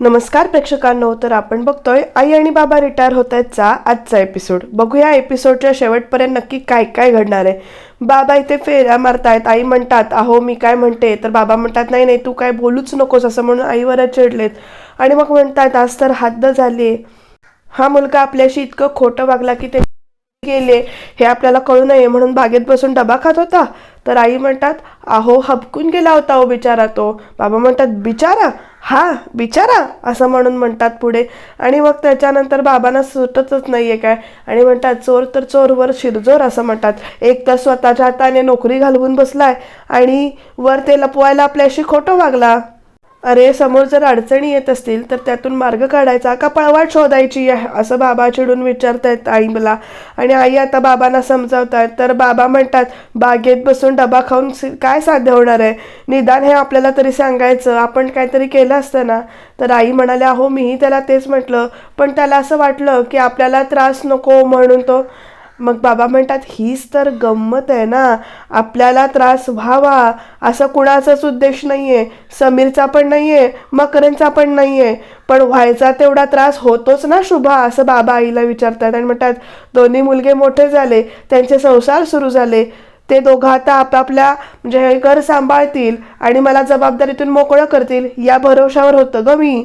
नमस्कार प्रेक्षकांनो तर आपण बघतोय आई आणि बाबा रिटायर होत आहेतचा आजचा एपिसोड बघूया एपिसोडच्या शेवटपर्यंत नक्की काय काय घडणार आहे. बाबा इथे फेऱ्या मारतायत आई म्हणतात अहो मी काय म्हणते? तर बाबा म्हणतात नाही नाही तू काय बोलूच नकोस असं म्हणून आईवर चिडलेत. आणि मग म्हणतात आज तर हद्द झाली हा मुलगा आपल्याशी इतकं खोटं वागला की ते गेले. हे आपल्याला कळू नये म्हणून बागेत बसून डबा खात होता. तर आई म्हणतात अहो हबकून गेला होता ओ बिचारा तो. बाबा म्हणतात बिचारा? हा बिचारा असं म्हणून म्हणतात पुढे. आणि मग त्याच्यानंतर बाबांना सुटतच नाहीये काय. आणि म्हणतात चोर तर चोरवर शिरजोर असं म्हणतात. एक तर स्वतःच्या हाताने नोकरी घालवून बसलाय आणि वर ते लपवायला आपल्याशी खोटं वागला. अरे समोर जर अडचणी येत असतील तर त्यातून मार्ग काढायचा का? पळवाट शोधायची आहे असं बाबा चिडून विचारतायत आई मला. आणि आई आता बाबांना समजावतायत. तर बाबा म्हणतात बागेत बसून डबा खाऊन काय साध्य होणार आहे? निदान हे आपल्याला तरी सांगायचं. आपण काहीतरी केलं असतं ना? तर आई म्हणाले अहो मीही त्याला तेच म्हटलं. पण त्याला असं वाटलं की आपल्याला त्रास नको म्हणून तो मग बाबा म्हणतात हीच तर गंमत आहे ना. आपल्याला त्रास व्हावा. असं कुणाचाच उद्देश नाही आहे समीरचा पण नाही आहे मकरनचा पण नाही आहे पण व्हायचा तेवढा त्रास होतोच ना शुभा असं बाबा आईला विचारतात आणि म्हणतात दोन्ही मुलगे मोठे झाले. त्यांचे संसार सुरू झाले. ते दोघं आता आपापल्या म्हणजे हे घर सांभाळतील आणि मला जबाबदारीतून मोकळं करतील. या भरोशावर होतं ग मी.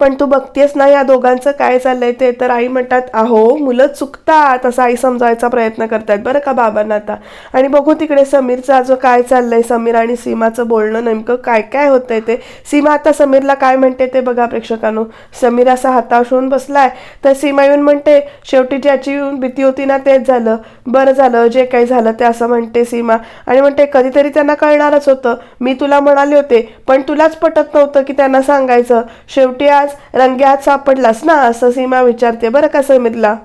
पण तू बघतेस ना या दोघांचं काय चाललंय ते. तर आई म्हणतात अहो मुलं चुकतात असं आई समजायचा प्रयत्न करतात. बरं का बाबांना आता? आणि बघू तिकडे समीरचा जो काय चाललंय समीर आणि सीमाचं बोलणं नेमकं काय काय होतंय ते. सीमा आता समीरला काय म्हणते ते बघा प्रेक्षकांनो. समीर असा हाताश होऊन बसलाय. तर सीमा येऊन म्हणते शेवटी ज्याची भीती होती ना तेच झालं. बरं झालं जे काही झालं ते असं म्हणते सीमा. आणि म्हणते कधीतरी त्यांना कळणारच होतं. मी तुला म्हणाले होते पण तुलाच पटत नव्हतं की त्यांना सांगायचं. शेवटी आज रंग्यात सापडलास ना? असं सीमा विचारते बरं का समीरला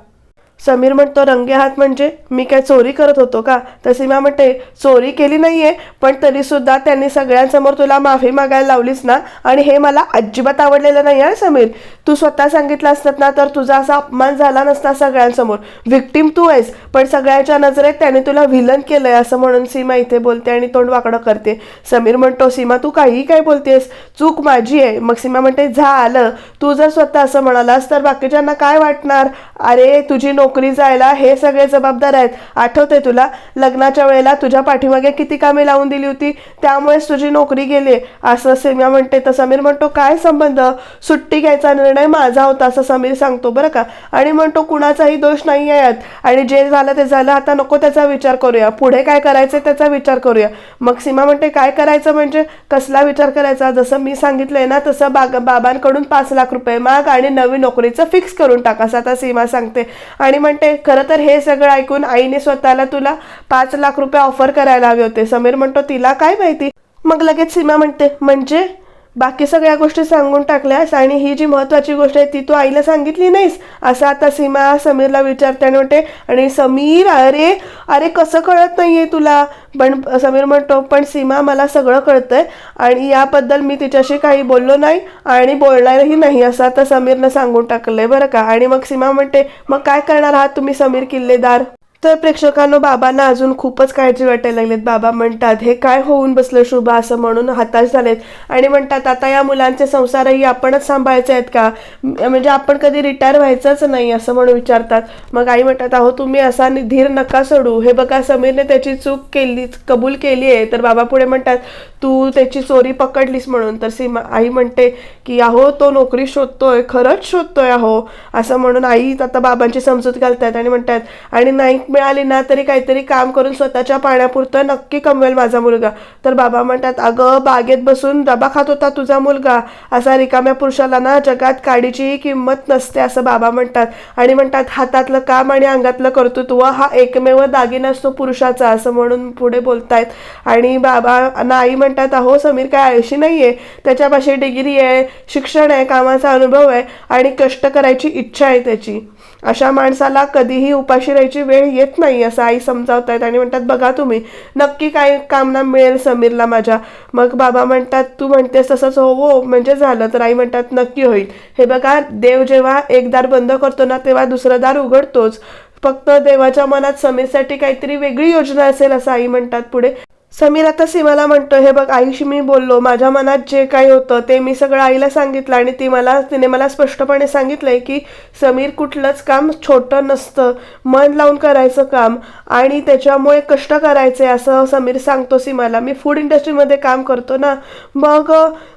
समीर म्हणतो रंगे हात म्हणजे मी काय चोरी करत होतो का? तर सीमा म्हणते चोरी केली नाही आहे पण तरीसुद्धा त्यांनी सगळ्यांसमोर तुला माफी मागायला लावलीस ना? आणि हे मला अजिबात आवडलेलं नाही आहे समीर? तू स्वतः सांगितलं असतात ना तर तुझा असा अपमान झाला नसता सगळ्यांसमोर. व्हिक्टीम तू आहेस पण सगळ्यांच्या नजरेत त्याने तुला व्हिलन आहे असं म्हणून सीमा इथे बोलते आणि तोंड वाकडं करते. समीर म्हणतो सीमा तू काहीही काय बोलतेस? चूक माझी आहे. मग सीमा म्हणते झालं. तू जर स्वतः असं म्हणालास तर बाकीच्यांना काय वाटणार? अरे तुझी नोकरी जायला हे सगळे जबाबदार आहेत. आठवते तुला? लग्नाच्या वेळेला तुझ्या पाठीमागे किती कामे लावून दिली होती? त्यामुळेच तुझी नोकरी गेली असं सीमा म्हणते तर समीर म्हणतो काय संबंध? सुट्टी घ्यायचा निर्णय माझा होता असं समीर सांगतो बरं का? आणि म्हणतो कुणाचाही दोष नाही आहे यात. आणि जे झालं ते झालं आता नको त्याचा विचार करूया. पुढे काय करायचं त्याचा विचार करूया. मग सीमा म्हणते काय करायचं म्हणजे? कसला विचार करायचा? जसं मी सांगितलंय ना तसं बाग बाबांकडून पाच लाख रुपये माग आणि नवी नोकरीचं फिक्स करून टाका असं आता सीमा सांगते. आणि म्हणते खरं तर हे सगळं ऐकून आईने स्वतःला तुला पाच लाख रुपये ऑफर करायला हवे होते. समीर म्हणतो तिला काय माहिती? मग लगेच सीमा म्हणते म्हणजे? बाकी सगळ्या गोष्टी सांगून टाकल्यास आणि ही जी महत्वाची गोष्ट आहे ती तू आईला सांगितली नाहीस? असं आता सीमा समीरला विचारते आणि म्हणते आणि समीर अरे अरे कसं कळत नाहीये तुला? पण समीर म्हणतो पण सीमा मला सगळं कळतंय आणि याबद्दल मी तिच्याशी काही बोललो नाही आणि बोलणारही नाही असं आता समीरनं सांगून टाकलंय बरं का? आणि मग सीमा म्हणते मग काय करणार आहात तुम्ही समीर किल्लेदार? तर प्रेक्षकांनो बाबांना अजून खूपच काळजी वाटायला लागलेत. बाबा म्हणतात हे काय होऊन बसलं शुभ? असं म्हणून हताश झालेत. आणि म्हणतात आता या मुलांचे संसारही आपणच सांभाळायचे आहेत का? म्हणजे आपण कधी रिटायर व्हायचंच नाही असं म्हणून विचारतात. मग आई म्हणतात अहो तुम्ही असा धीर नका सोडू. हे बघा समीरने त्याची चूक केली कबूल केली आहे. तर बाबा पुढे म्हणतात तू त्याची चोरी पकडलीस म्हणून. तर सीमा आई म्हणते की अहो तो नोकरी शोधतोय खरंच शोधतोय अहो. असं म्हणून आई आता बाबांची समजूत घालतात आणि म्हणतात आणि नाही मिळाली ना तरी काहीतरी काम करून स्वतःच्या पाण्यापुरतं नक्की कमवेल माझा मुलगा. तर बाबा म्हणतात अगं बागेत बसून डबा खात होता तुझा मुलगा. असा रिकाम्या पुरुषाला ना जगात काडीचीही किंमत नसते असं बाबा म्हणतात. आणि म्हणतात हातातलं काम आणि अंगातलं कर्तृत्व हा एकमेव दागिना असतो पुरुषाचा असं म्हणून पुढे बोलतायत. आणि बाबा ना आई म्हणतात अहो समीर काय आळशी आहे त्याच्यापाशी डिग्री आहे शिक्षण आहे कामाचा अनुभव आहे आणि कष्ट करायची इच्छा आहे त्याची. अशा माणसाला कधीही उपाशी राहायची वेळ येत नाही असं आई समजावतायत आणि म्हणतात बघा तुम्ही नक्की काय कामना मिळेल समीरला माझ्या. मग बाबा म्हणतात तू म्हणतेस तसंच हो हो म्हणजे झालं. तर आई म्हणतात नक्की होईल. हे बघा देव जेव्हा एक दार बंद करतो ना तेव्हा दुसरं दार उघडतोच. फक्त देवाच्या मनात समीरसाठी काहीतरी वेगळी योजना असेल असं आई म्हणतात पुढे. समीर आता सीमाला म्हणतो हे बघ आईशी मी बोललो. माझ्या मनात जे काही होतं ते मी सगळं आईला सांगितलं आणि ती मला तिने मला स्पष्टपणे सांगितलंय की समीर कुठलंच काम छोटं नसतं. मन लावून करायचं काम आणि त्याच्यामुळे कष्ट करायचे असं समीर सांगतो सीमाला. मी फूड इंडस्ट्रीमध्ये काम करतो ना. मग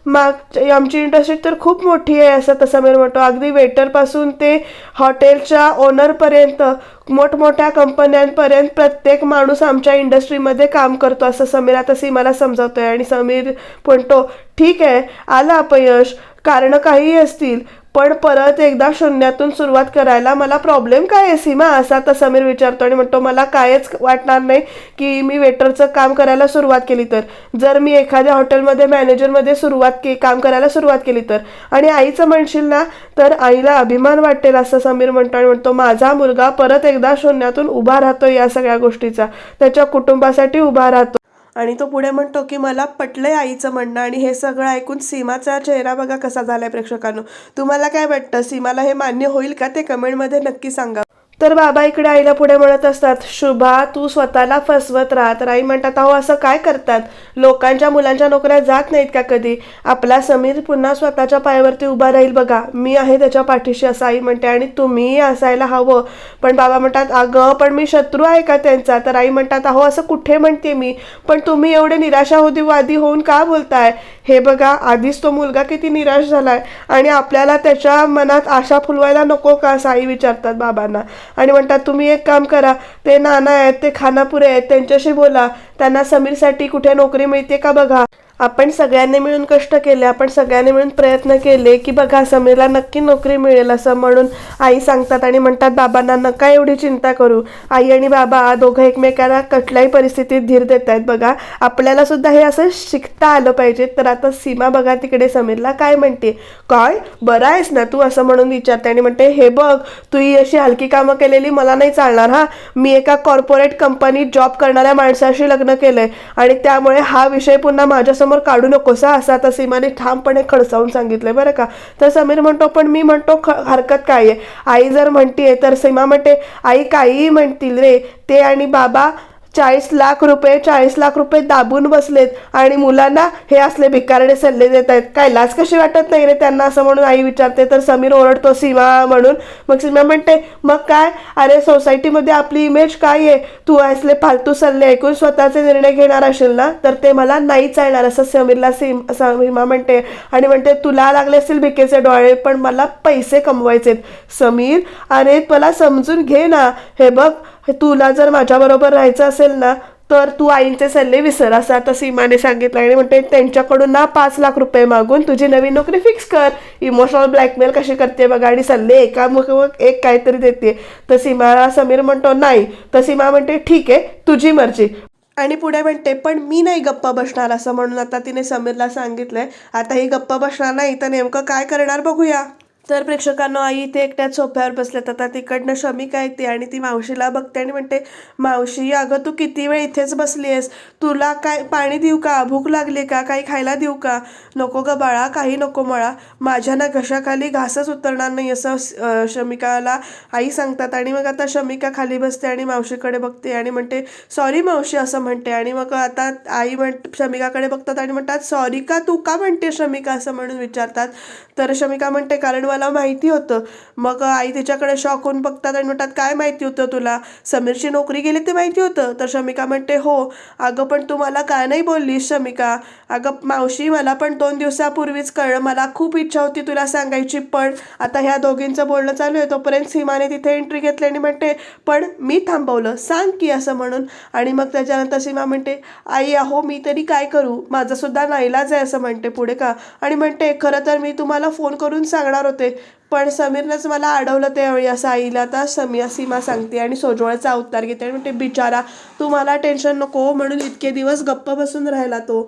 माग आमची इंडस्ट्री तर खूप मोठी आहे असं तसं मी म्हणतो. अगदी वेटरपासून ते हॉटेलच्या ओनरपर्यंत मोठमोठ्या कंपन्यांपर्यंत प्रत्येक माणूस आमच्या इंडस्ट्रीमध्ये काम करतो असं समीर आता सीमाला समजावतोय. आणि समीर म्हणतो ठीक आहे आलं अपयश. कारणं काहीही असतील पण परत एकदा शून्यातून सुरुवात करायला मला प्रॉब्लेम काय आहे सीमा? असा तर समीर विचारतो आणि म्हणतो मला कायच वाटणार नाही की मी वेटरचं काम करायला सुरुवात केली तर. जर मी एखाद्या हॉटेलमध्ये मॅनेजरमध्ये सुरुवात के काम करायला सुरुवात केली तर. आणि आईचं म्हणशील ना तर आईला अभिमान वाटेल असं समीर म्हणतो आणि म्हणतो माझा मुलगा परत एकदा शून्यातून उभा राहतो या सगळ्या गोष्टीचा. त्याच्या कुटुंबासाठी उभा राहतो आणि तो पुढे म्हणतो की मला पटलंय आईचं म्हणणं आणि हे सगळं ऐकून सीमाचा चेहरा बघा कसा झालाय प्रेक्षकांनो. तुम्हाला काय वाटतं? सीमाला हे मान्य होईल का? ते कमेंटमध्ये नक्की सांगा. तर बाबा इकडे आईला पुढे म्हणत असतात शुभा तू स्वतःला फसवत राहा. तर आई म्हणतात अहो असं काय करतात? लोकांच्या मुलांच्या नोकऱ्या जात नाहीत का कधी? आपला समीर पुन्हा स्वतःच्या पायावरती उभा राहील बघा. मी आहे त्याच्या पाठीशी असं आई म्हणते आणि तुम्हीही असायला हवं. पण बाबा म्हणतात अगं पण मी शत्रू आहे का त्यांचा? तर आई म्हणतात अहो असं कुठे म्हणते मी? पण तुम्ही एवढे निराशावादी होऊन का बोलताय? हे बघा आधीच तो मुलगा किती निराश झालाय आणि आपल्याला त्याच्या मनात आशा फुलवायला नको का असं आई विचारतात बाबांना. आणि म्हणतात तुम्ही एक काम करा ते नाना आहेत ते खानापुरे आहेत त्यांच्याशी बोला. त्यांना समीरसाठी कुठे नोकरी मिळते का बघा? आपण सगळ्यांनी मिळून कष्ट केले आपण सगळ्यांनी मिळून प्रयत्न केले की बघा समीरला नक्की नोकरी मिळेल असं म्हणून आई सांगतात आणि म्हणतात बाबांना नका एवढी चिंता करू. आई आणि बाबा दोघं एकमेकाला कुठल्याही परिस्थितीत धीर देत आहेत बघा. आपल्याला सुद्धा हे असं शिकता आलं पाहिजे. तर आता सीमा बघा तिकडे समीरला काय म्हणते. काय? बरं आहेस ना तू? असं म्हणून विचारते आणि म्हणते हे बघ तू ही अशी हलकी कामं केलेली मला नाही चालणार हा. मी एका कॉर्पोरेट कंपनीत जॉब करणाऱ्या माणसाशी लग्न केलंय आणि त्यामुळे हा विषय पुन्हा माझ्यासमोर काढू नकोस असा असं आता सीमाने ठामपणे खडसावून सांगितलंय बरं का. तर समीर म्हणतो पण मी म्हणतो ख हरकत काय आहे? आई जर म्हणतीये तर सीमा म्हणते आई काहीही म्हणतील रे ते आणि बाबा चाळीस लाख रुपये चाळीस लाख रुपये दाबून बसलेत आणि मुलांना हे असले भिकारडे सल्ले देत आहेत. काय लाज कशी वाटत नाही रे त्यांना असं म्हणून आई विचारते. तर समीर ओरडतो सीमा म्हणून. मग सीमा म्हणते मग काय? अरे सोसायटीमध्ये आपली इमेज काय आहे? तू असले फालतू सल्ले ऐकून स्वतःचे निर्णय घेणार असेल ना? तर ते मला नाही चालणार असं समीरला सीम सीमा म्हणते. आणि म्हणते तुला लागले असतील भिकेचे डोळे पण मला पैसे कमवायचेत. समीर अरे मला समजून घे ना. हे बघ हे तुला जर माझ्याबरोबर राहायचं असेल ना तर तू आईंचे सल्ले विसर. असं आता सीमाने सांगितलं आणि म्हणते त्यांच्याकडून ना पाच लाख रुपये मागून तुझी नवीन नोकरी फिक्स कर. इमोशनल ब्लॅकमेल कशी करते बघा आणि सल्ले एका मुख एक काहीतरी देते तर सीमाला समीर म्हणतो नाही. तर सीमा म्हणते ठीक आहे तुझी मर्जी. आणि पुढे म्हणते पण मी नाही गप्पा बसणार. असं म्हणून आता तिने समीरला सांगितलंय. आता ही गप्पा बसणार नाही तर नेमकं काय करणार बघूया. तर प्रेक्षकांनो आई इथे एकट्याच सोफ्यावर बसल्यात. आता तिकडनं शमिका येते आणि ती मावशीला बघते आणि म्हणते मावशी अगं तू किती वेळ इथेच बसली आहेस तुला काय पाणी देऊ का? भूक लागली का? काही खायला देऊ का? नको ग बाळा काही नको मळा माझ्या ना घशाखाली घासच उतरणार नाही असं शमिकाला आई सांगतात आणि मग आता शमिका खाली बसते आणि मावशीकडे बघते आणि म्हणते सॉरी मावशी असं म्हणते. आणि मग आता आई म्हण शमिकाकडे बघतात आणि म्हणतात सॉरी का तू का म्हणते शमिका? असं म्हणून विचारतात. तर शमिका म्हणते कारण मला माहिती होतं. मग आई तिच्याकडे शॉक होऊन बघतात आणि म्हणतात काय माहिती होतं तुला? समीरची नोकरी गेली ते माहिती होतं? तर शमिका म्हणते हो. अगं पण तू मला काय नाही बोललीस शमिका? अगं मावशी मला पण दोन दिवसापूर्वीच कळलं. मला खूप इच्छा होती तुला सांगायची पण आता ह्या दोघींचं बोलणं चालू आहे. तोपर्यंत सीमाने तिथे एंट्री घेतली आणि म्हणते पण मी थांबवलं. सांग की असं म्हणून. आणि मग त्याच्यानंतर सीमा म्हणते आई अहो मी तरी काय करू? माझं सुद्धा नाईलाज आहे असं म्हणते पुढे का? आणि म्हणते खरं तर मी तुम्हाला फोन करून सांगणार होते. पण समीरनंच मला अडवलं त्यावेळी असं आईला. तर समिया सीमा सांगते आणि सोजवळचा अवतार घेते आणि म्हणते बिचारा तू मला टेन्शन नको म्हणून इतके दिवस गप्प बसून राहिला तो.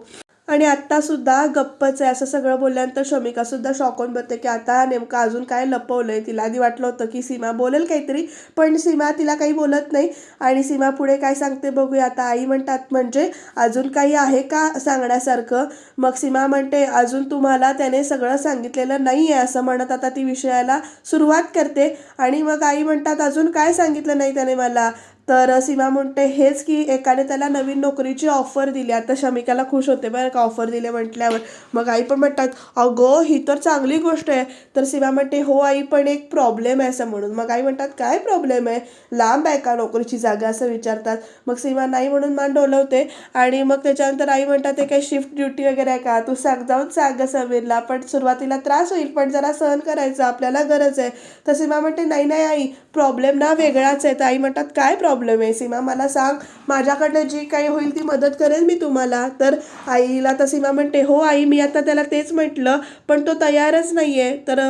आणि आत्तासुद्धा गप्पच आहे. असं सगळं बोलल्यानंतर शमिका सुद्धा शॉकून बघते की आता नेमकं अजून काय लपवलंय? तिला आधी वाटलं होतं की सीमा बोलेल काहीतरी पण सीमा तिला काही बोलत नाही. आणि सीमा पुढे काय सांगते बघूया. आता आई म्हणतात म्हणजे अजून काही आहे का सांगण्यासारखं? मग सीमा म्हणते अजून तुम्हाला त्याने सगळं सांगितलेलं नाही आहे असं म्हणत आता ती विषयाला सुरुवात करते. आणि मग आई म्हणतात अजून काय सांगितलं नाही त्याने मला? तर सीमा म्हणते हेच की एकाने त्याला नवीन नोकरीची ऑफर दिली. आता शमिकाला खुश होते बरं का ऑफर दिले म्हटल्यावर. मग आई पण म्हणतात अगं ही तर चांगली गोष्ट आहे. तर सीमा म्हणते हो आई पण एक प्रॉब्लेम आहे असं म्हणून. मग आई म्हणतात काय प्रॉब्लेम आहे? लांब आहे का नोकरीची जागा? असं विचारतात. मग सीमा नाही म्हणून मान डोलवते आणि मग त्याच्यानंतर आई म्हणतात ते काही शिफ्ट ड्युटी वगैरे आहे का? तू सांग जाऊन सांग समीरला. पण सुरुवातीला त्रास होईल पण जरा सहन करायचं आपल्याला गरज आहे. तर सीमा म्हणते नाही नाही आई प्रॉब्लेम ना वेगळाच आहे. तर आई म्हणतात काय प्रॉब्लेम प्रॉब्लेम आहे सीमा मला सांग माझ्याकडनं जी काही होईल ती मदत करेन मी तुम्हाला? तर आईला तर सीमा म्हणते हो आई मी आता त्याला तेच म्हटलं पण तो तयारच नाही आहे तर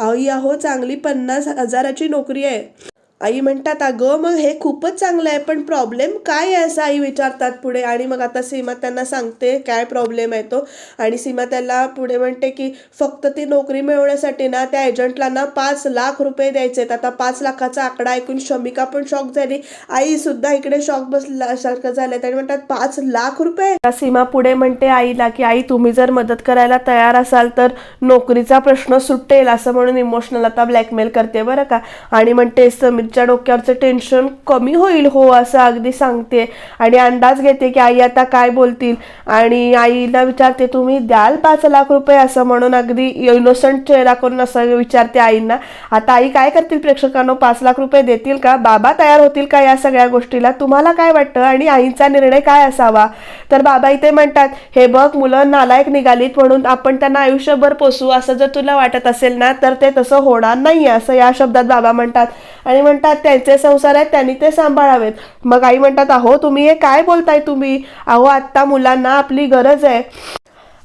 आई अहो चांगली पन्नास हजाराची नोकरी आहे. आई म्हणतात अगं मग हे खूपच चांगलं आहे पण प्रॉब्लेम काय आहे? असं आई विचारतात पुढे. आणि मग आता सीमा त्यांना सांगते काय प्रॉब्लेम आहे तो. आणि सीमा त्याला पुढे म्हणते की फक्त ती नोकरी मिळवण्यासाठी ना त्या एजंटला ना पाच लाख रुपये द्यायचे आहेत. आता पाच लाखाचा आकडा ऐकून शमिका पण शॉक झाली. आई सुद्धा इकडे शॉक बसल्यासारखं झालं आणि म्हणतात पाच लाख रुपये? सीमा पुढे म्हणते आईला की आई तुम्ही जर मदत करायला तयार असाल तर नोकरीचा प्रश्न सुटेल असं म्हणून इमोशनल आता ब्लॅकमेल करते बरं का. आणि म्हणते समीरच्या डोक्यावरचं टेन्शन कमी होईल हो असं अगदी सांगते. आणि अंदाज घेते की आई आता काय बोलतील. आणि आईला विचारते तुम्ही द्याल पाच लाख रुपये? असं म्हणून अगदी इनोसंट चेहरा करून असं विचारते आईंना. आता आई काय करतील प्रेक्षकांनो? पाच लाख रुपये देतील का? बाबा तयार होतील का या सगळ्या गोष्टीला? तुम्हाला काय वाटतं? आणि आईचा निर्णय काय असावा? तर बाबा इथे म्हणतात हे बघ मुलं नालायक निघालीत म्हणून आपण त्यांना आयुष्यभर पोसू. असं जर तुला वाटत असेल ना तर ते तसं होणार नाही. असं या शब्दात बाबा म्हणतात. आणि म्हणतात त्यांचे संसार आहेत त्यांनी ते सांभाळावेत. मग आई म्हणतात अहो तुम्ही हे काय बोलताय तुम्ही? अहो आत्ता मुलांना आपली गरज आहे.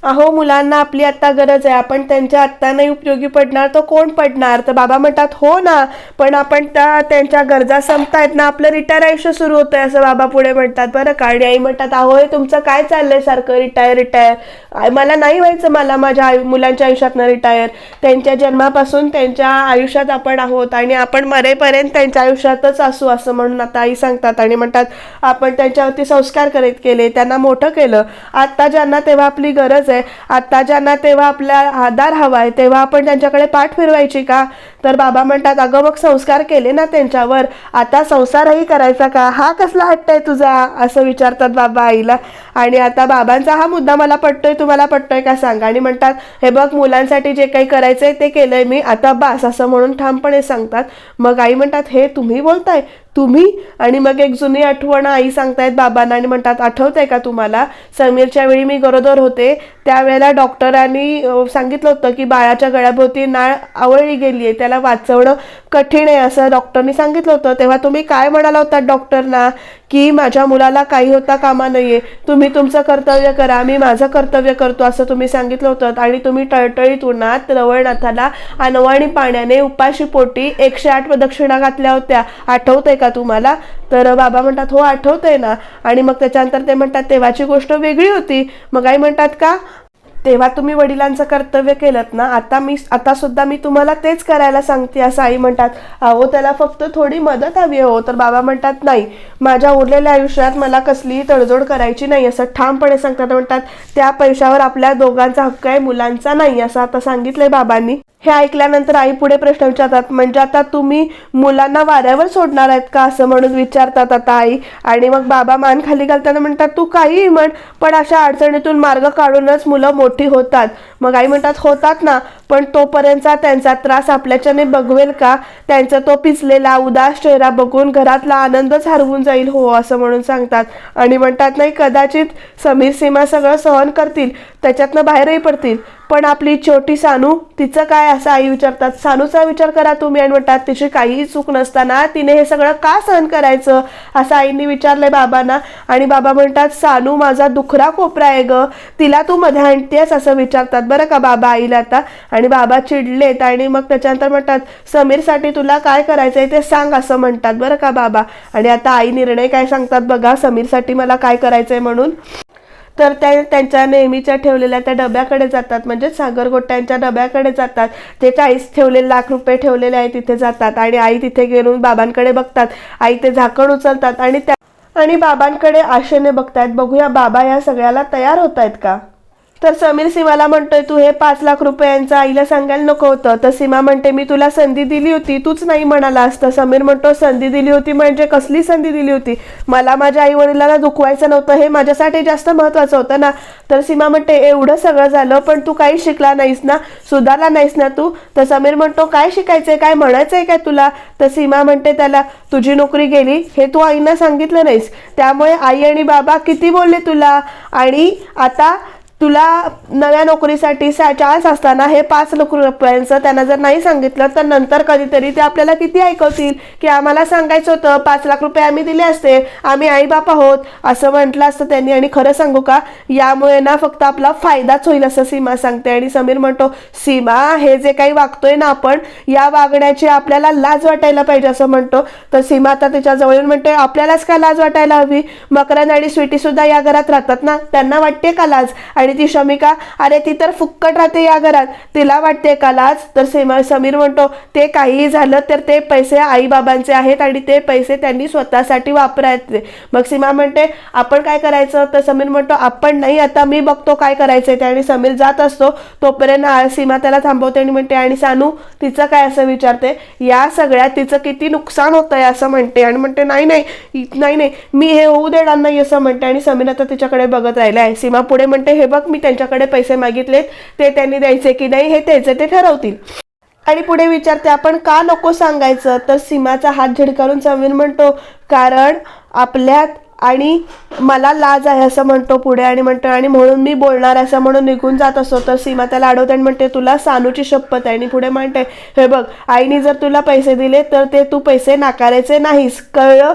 अहो मुलांना आपली आत्ता गरज आहे. आपण त्यांच्या आत्ता नाही उपयोगी पडणार तर कोण पडणार? तर बाबा म्हणतात हो ना पण आपण त्या त्यांच्या गरजा संपतायत ना आपलं रिटायर आयुष्य सुरू होतं आहे असं बाबा पुढे म्हणतात. बरं का? आणि आई म्हणतात अहो हे तुमचं काय चाललंय सारखं रिटायर रिटायर मला नाही व्हायचं मला माझ्या आयु मुलांच्या आयुष्यातनं रिटायर त्यांच्या जन्मापासून त्यांच्या आयुष्यात आपण आहोत आणि आपण मरेपर्यंत त्यांच्या आयुष्यातच असू असं म्हणून आता आई सांगतात आणि म्हणतात आपण त्यांच्यावरती संस्कार करीत केले त्यांना मोठं केलं. आत्ता ज्यांना तेव्हा आपली गरज आहे. आता ज्यांना तेव्हा आपला आधार हवा आहे तेव्हा आपण त्यांच्याकडे पाठ फिरवायची का? तर बाबा म्हणतात अगं मग संस्कार केले ना त्यांच्यावर. आता संसारही करायचा का? हा कसला हट्ट आहे तुझा? असं विचारतात बाबा आईला. आणि आता बाबांचा हा मुद्दा मला पटतोय तुम्हाला पटतोय का सांगा? आणि म्हणतात हे बघ मुलांसाठी जे काही करायचंय ते केलंय मी. आता बास असं म्हणून ठामपणे सांगतात. मग आई म्हणतात हे तुम्ही बोलताय? तुम्ही आणि मग एक जुनी आठवण आई सांगतायत बाबांना आणि म्हणतात आठवतंय का तुम्हाला? समीरच्या वेळी मी गरोदर होते. त्यावेळेला डॉक्टरांनी सांगितलं होतं की बाळाच्या गळ्याभोवती नाळ आवळली गेली आहे त्याला वाचवणं कठीण आहे असं डॉक्टरनी सांगितलं होतं. तेव्हा तुम्ही काय म्हणाला होता डॉक्टरना? की माझ्या मुलाला काही होता कामा नाही आहे तुम्ही तुमचं कर्तव्य करा. मी माझं कर्तव्य करतो असं तुम्ही सांगितलं होतं. आणि तुम्ही टळटळीत उन्हात रवळनाथाला अनवाणी पाण्याने उपाशी पोटी एकशे आठ प्रदक्षिणा घातल्या होत्या. आठवतंय का तुम्हाला? तर बाबा म्हणतात हो आठवतंय ना. आणि मग त्याच्यानंतर ते म्हणतात तेव्हाची गोष्ट वेगळी होती. मग आई म्हणतात का? तेव्हा तुम्ही वडिलांचं कर्तव्य केलं ना आता मी आता सुद्धा मी तुम्हाला तेच करायला सांगते असं आई म्हणतात. अहो त्याला फक्त थोडी मदत हवी हो. तर बाबा म्हणतात नाही माझ्या उरलेल्या आयुष्यात मला कसलीही तडजोड करायची नाही असं ठामपणे सांगतात. म्हणतात त्या पैशावर आपल्या दोघांचा हक्क आहे मुलांचा नाही असं आता सांगितलंय बाबांनी. हे ऐकल्यानंतर आई पुढे प्रश्न विचारतात म्हणजे आता तुम्ही मुलांना वाऱ्यावर सोडणार आहेत का? असं म्हणून विचारतात आता आई. आणि मग बाबा मान खाली घालताना म्हणतात तू काहीही म्हण पण अशा अडचणीतून मार्ग काढूनच मुलं मोठी होतात. मग आई म्हणतात होतात ना पण तोपर्यंतचा त्यांचा त्रास आपल्याच्याने बघवेल का? त्यांचा तो पिचलेला उदास चेहरा बघून घरातला आनंदच हरवून जाईल हो असं म्हणून सांगतात. आणि म्हणतात नाही कदाचित समीर सीमा सगळं सहन करतील त्याच्यातनं बाहेरही पडतील. पण आपली छोटी सानू तिचं काय असं आई विचारतात? सानूचा विचार करा तुम्ही आणि म्हणतात तिची काहीही चूक नसताना तिने हे सगळं का सहन करायचं? असं आईंनी विचारलंय बाबांना. आणि बाबा म्हणतात सानू माझा दुखरा कोपरा आहे ग. तिला तू मध्ये आणतेस? असं विचारतात. बरं का बाबा आईला आता? आणि बाबा चिडलेत आणि मग त्याच्यानंतर म्हणतात समीरसाठी तुला काय करायचं आहे ते सांग असं म्हणतात. बरं का बाबा? आणि आता आई निर्णय काय सांगतात बघा? समीरसाठी मला काय करायचं आहे म्हणून? तर त्या त्यांच्या नेहमीच्या ठेवलेल्या त्या डब्याकडे जातात. म्हणजे सागरगोट्यांच्या डब्याकडे जातात. ते चाळीस ठेवलेले लाख रुपये ठेवलेले आहे तिथे जातात. आणि आई तिथे गेलून बाबांकडे बघतात. आई ते झाकण उचलतात. आणि त्या आणि बाबांकडे आशेने बघतायत. बघूया बाबा या सगळ्याला तयार होत आहेत का? तर समीर सीमाला म्हणतोय तू हे पाच लाख रुपयांचं आईला सांगायला नको होतं. तर सीमा म्हणते मी तुला संधी दिली होती तूच नाही म्हणालास. तर समीर म्हणतो संधी दिली होती म्हणजे कसली संधी दिली होती? मला माझ्या आई वडिलांना दुखवायचं नव्हतं हे माझ्यासाठी जास्त महत्वाचं होतं ना? तर सीमा म्हणते एवढं सगळं झालं पण तू काही शिकला नाहीस ना? सुधारला नाहीस ना तू? तर समीर म्हणतो काय शिकायचंय काय म्हणायचंय काय तुला? तर सीमा म्हणते त्याला तुझी नोकरी गेली हे तू आईना सांगितलं नाहीस. त्यामुळे आई आणि बाबा किती बोलले तुला? आणि आता तुला नव्या नोकरीसाठी सा चान्स असताना हे पाच लाख रुपयांचं त्यांना जर नाही सांगितलं तर नंतर कधीतरी ते आपल्याला किती ऐकवतील? की आम्हाला सांगायचं होतं पाच लाख रुपये आम्ही दिले असते आम्ही आईबाप आहोत असं म्हटलं असतं त्यांनी. आणि खरं सांगू का यामुळे ना फक्त आपला फायदाच होईल असं सीमा सांगते. आणि समीर म्हणतो सीमा हे जे काही वागतोय ना आपण या वागण्याची आपल्याला लाज वाटायला पाहिजे असं म्हणतो. तर सीमा आता त्याच्या येऊन म्हणते आपल्यालाच का लाज वाटायला हवी? मकरंद आणि स्वीटी सुद्धा या घरात राहतात ना? त्यांना वाटते का लाज? आणि ती शमिका अरे ती तर फुक्कट राहते या घरात. तिला वाटते का लाज तर सीमा समीर म्हणतो ते काहीही झालं तर ते पैसे आईबाबांचे आहेत आणि ते पैसे त्यांनी स्वतःसाठी वापरायचे. मग सीमा म्हणते आपण काय करायचं? तर समीर म्हणतो आपण नाही आता मी बघतो काय करायचंय ते. आणि समीर जात असतो. तोपर्यंत सीमा त्याला थांबवते आणि म्हणते आणि सानू तिचं काय असं विचारते? या सगळ्यात तिचं किती नुकसान होतंय असं म्हणते. आणि म्हणते नाही नाही नाही नाही मी हे होऊ देणार नाही असं म्हणते. आणि समीर आता तिच्याकडे बघत राहिला आहे सीमा पुढे म्हणते हे बघ मी त्यांच्याकडे पैसे मागितलेत ते त्यांनी द्यायचे की नाही हे त्याचे ते ठरवतील. आणि पुढे विचारते आपण का नको सांगायचं? तर सीमाचा हात झिडकारून समीर म्हणतो कारण आपल्यात आणि मला लाज आहे असं म्हणतो पुढे आणि म्हणतो आणि म्हणून मी बोलणार असं म्हणून निघून जात असतो. तर सीमा त्याला अडवते आणि म्हणते तुला सानूची शपथ आहे. आणि पुढे म्हणते हे बघ आईने जर तुला पैसे दिले तर ते तू पैसे नाकारायचे नाहीस. कळलं?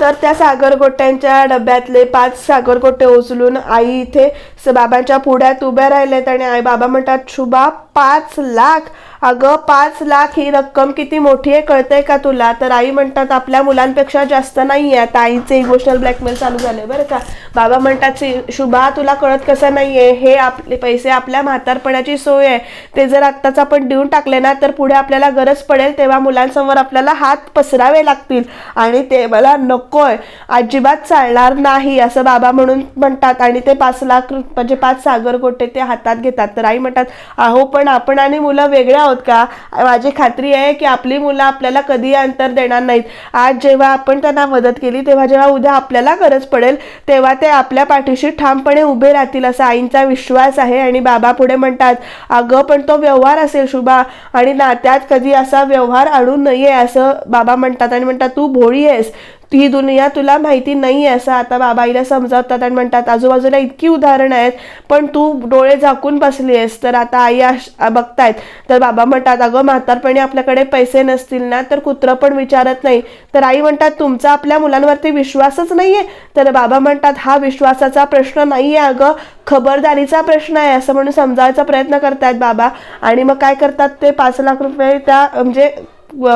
तर त्या सागरगोट्यांच्या डब्यातले पाच सागरगोटे उचलून आई इथे बाबांच्या पुढ्यात उभ्या राहिलेत आणि आई बाबा म्हणतात शुभा पाच लाख अगं पाच लाख ही रक्कम किती मोठी आहे कळतंय का तुला? तर आई म्हणतात आपल्या मुलांपेक्षा जास्त नाही आहे आता आईचे इमोशनल ब्लॅकमेल चालू झाले बरं का. बाबा म्हणतात शुभा तुला कळत कसं नाही आहे हे आपले पैसे आपल्या म्हातारपणाची सोय आहे. ते जर आत्ताच आपण देऊन टाकले ना तर पुढे आपल्याला गरज पडेल तेव्हा मुलांसमोर आपल्याला हात पसरावे लागतील. आणि ते मला नकोय. अजिबात चालणार नाही असं बाबा म्हणून म्हणतात. आणि ते पाच लाख म्हणजे पाच सागर गोटे ते हातात घेतात. तर आई म्हणतात अहो पण आपण आणि मुलं वेगळ्या आहोत का? माझी खात्री आहे की आपली मुलं आपल्याला कधी अंतर देणार नाहीत. आज जेव्हा आपण त्यांना मदत केली तेव्हा जेव्हा उद्या आपल्याला गरज पडेल तेव्हा ते आपल्या पाठीशी ठामपणे उभे राहतील असा आईंचा विश्वास आहे आणि बाबा पुढे म्हणतात अगं पण तो व्यवहार असेल शुभा आणि नात्यात कधी असा व्यवहार आणू नये असं बाबा म्हणतात आणि म्हणतात तू भोळी आहेस. ही दुनिया तुला माहिती नाही आहे असं आता बाबाईला समजावतात आणि म्हणतात आजूबाजूला इतकी उदाहरणं आहेत पण तू डोळे झाकून बसली आहेस तर आता आई आश- बघतायत. तर बाबा म्हणतात अगं म्हातारपणी आपल्याकडे पैसे नसतील ना तर कुत्रं पण विचारत नाही. तर आई म्हणतात तुमचा आपल्या मुलांवरती विश्वासच नाहीये? तर बाबा म्हणतात हा विश्वासाचा प्रश्न नाहीये अगं. खबरदारीचा प्रश्न आहे असं म्हणून समजावायचा प्रयत्न करतायत बाबा. आणि मग काय करतात ते पाच लाख रुपये त्या म्हणजे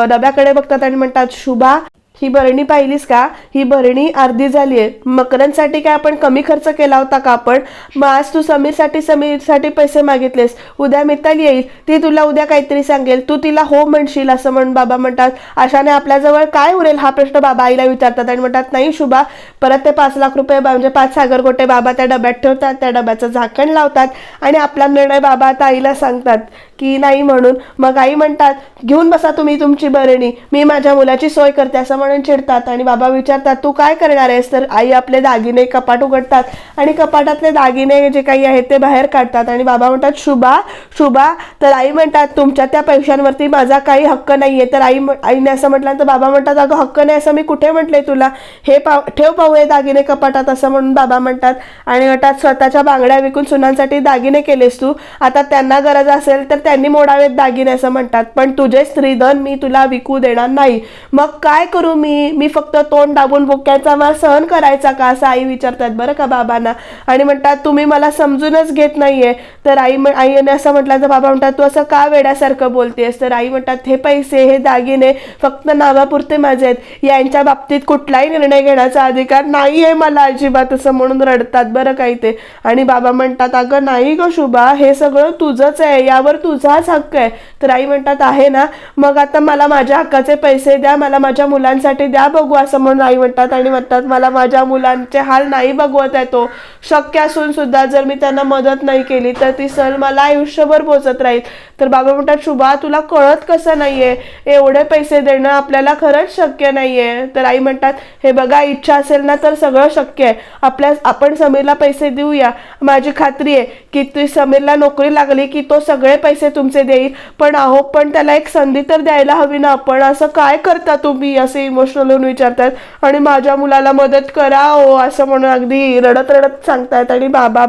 डब्याकडे बघतात आणि म्हणतात शुभा ही भरणी पाहिलीस का? ही भरणी अर्धी झाली आहे. मकरांसाठी काय आपण कमी खर्च केला होता का आपण? मग आज तू समीरसाठी समीरसाठी पैसे मागितलेस. उद्या मिताली येईल. ती तुला उद्या काहीतरी सांगेल. तू तिला हो म्हणशील असं म्हणून बाबा म्हणतात. अशाने आपल्याजवळ काय उरेल हा प्रश्न बाबा आईला विचारतात आणि म्हणतात नाही शुभा परत ते पाच लाख रुपये बा- म्हणजे पाच सागरगोटे बाबा त्या डब्यात ठेवतात. त्या डब्याचं झाकण लावतात आणि आपला निर्णय बाबा आता आईला सांगतात. की नाही म्हणून. मग आई म्हणतात घेऊन बसा तुम्ही तुमची बरणी. मी माझ्या मुलाची सोय करते असं म्हणून चिडतात. आणि बाबा विचारतात तू काय करणार आहेस? तर आई आपले दागिने कपाट उघडतात. आणि कपाटातले दागिने जे काही आहेत ते बाहेर काढतात. आणि बाबा म्हणतात शुभा शुभा. तर आई म्हणतात तुमच्या त्या पैशांवरती माझा काही हक्क नाही आहे तर आई आईने असं म्हटलं तर बाबा म्हणतात अगं हक्क नाही असं मी कुठे म्हटले तुला? हे पाव ठेव पाहू हे दागिने कपाटात असं म्हणून बाबा म्हणतात. आणि म्हणतात स्वतःच्या बांगड्या विकून सुनांसाठी दागिने केलेस तू. आता त्यांना गरज असेल तर त्या त्यांनी मोडावेत दागिने असं म्हणतात. पण तुझे स्त्रीधन मी तुला विकू देणार नाही. मग काय करू मी? मी फक्त तोंड दाबून बोक्याचा मार सहन करायचा का? असं आई विचारतात बरं का बाबांना. आणि म्हणतात तुम्ही मला समजूनच घेत नाहीये. तर आई आईने असं म्हटलं तर बाबा म्हणतात तू असं का वेड्यासारखं बोलतेस? तर आई म्हणतात हे पैसे हे दागिने फक्त नावापुरते माझे आहेत. यांच्या बाबतीत कुठलाही निर्णय घेण्याचा अधिकार नाही आहे मला अजिबात असं म्हणून रडतात बरं काही ते आणि बाबा म्हणतात अगं नाही ग शुभा हे सगळं तुझंच आहे. यावर तू तुझाच हक्क आहे. तर आई म्हणतात आहे ना? मग आता मला माझ्या हक्काचे पैसे द्या मला माझ्या मुलांसाठी द्या बघू असं म्हणून आई म्हणतात आणि म्हणतात मला माझ्या मुलांचे हाल नाही बघवत आहे तो शक्य असून सुद्धा जर मी त्यांना मदत नाही केली तर ती सर मला आयुष्यभर पोचत राहील. तर बाबा म्हणतात शुभा तुला कळत कसं नाहीये? एवढे पैसे देणं आपल्याला खरंच शक्य नाहीये. तर आई म्हणतात हे बघा इच्छा असेल ना तर सगळं शक्य आहे. आपल्या आपण समीरला पैसे देऊया. माझी खात्री आहे की ती समीरला नोकरी लागली की तो सगळे पैसे तुमचे देईल. पण आहो पण त्याला एक संधी तर द्यायला हवी ना. आपण असं काय करता तुम्ही? असे इमोशनल होऊन विचारतात. आणि माझ्या मुलाला मदत करा हो असं म्हणून अगदी रडत रडत सांगतायत. आणि बाबा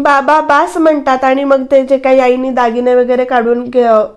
बाबा बास म्हणतात आणि मग ते जे काही आईनी दागिने वगैरे काढून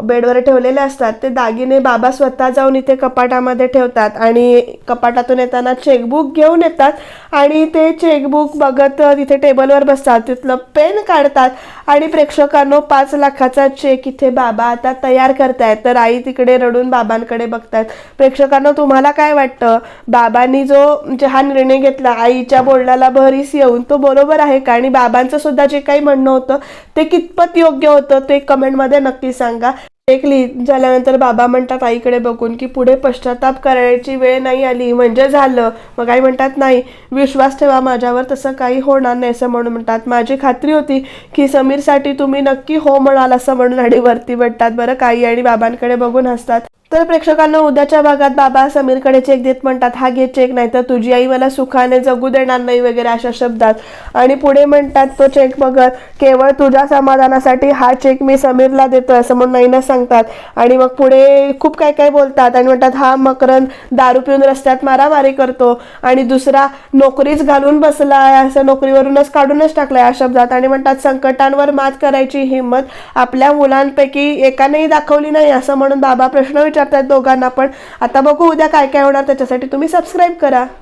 बेडवर ठेवलेले असतात ते दागिने बाबा स्वतः जाऊन इथे कपाटामध्ये ठेवतात आणि कपाटातून येताना चेकबुक घेऊन येतात आणि ते चेकबुक बघत तिथे टेबलवर बसतात. तिथलं पेन काढतात आणि प्रेक्षकांनो पाच लाखाचा चेक इथे बाबा आता तयार करतायत. तर आई तिकडे रडून बाबांकडे बघतायत. प्रेक्षकांनो तुम्हाला काय वाटतं? बाबांनी जो म्हणजे हा निर्णय घेतला आईच्या बोलण्याला भरीस येऊन तो बरोबर आहे का? आणि बाबांचं सुद्धा जे काही म्हणणं होतं ते कितपत योग्य होतं ते कमेंटमध्ये नक्की सांगा. एक लिहित झाल्यानंतर बाबा म्हणतात आईकडे बघून की पुढे पश्चाताप करायची वेळ नाही आली म्हणजे झालं. मग आई म्हणतात नाही विश्वास ठेवा माझ्यावर तसं काही होणार नाही असं म्हणून म्हणतात. माझी खात्री होती की समीरसाठी तुम्ही नक्की हो म्हणाल असं म्हणून आणि वरती भेटतात बरं काही आणि बाबांकडे बघून हसतात. तर प्रेक्षकांना उद्याच्या भागात बाबा समीरकडे चेक देत म्हणतात हा घे चेक नाही तर तुझी आई मला सुखाने जगू देणार नाही वगैरे अशा शब्दात. आणि पुढे म्हणतात तो चेक बघत केवळ तुझ्या समाधानासाठी हा चेक मी समीरला देतोय असं म्हणून नाईनं सांगतात. आणि मग पुढे खूप काय काय बोलतात आणि म्हणतात हा मकरंद दारू पिऊन रस्त्यात मारामारी करतो आणि दुसरा नोकरीच घालून बसला आहे असं नोकरीवरूनच काढूनच टाकलाय या शब्दात. आणि म्हणतात संकटांवर मात करायची हिंमत आपल्या मुलांपैकी एकानेही दाखवली नाही असं म्हणून बाबा प्रश्न विचारतात दोघांना पण. आता बघू उद्या काय काय होणार त्याच्यासाठी. तुम्ही सबस्क्राईब करा.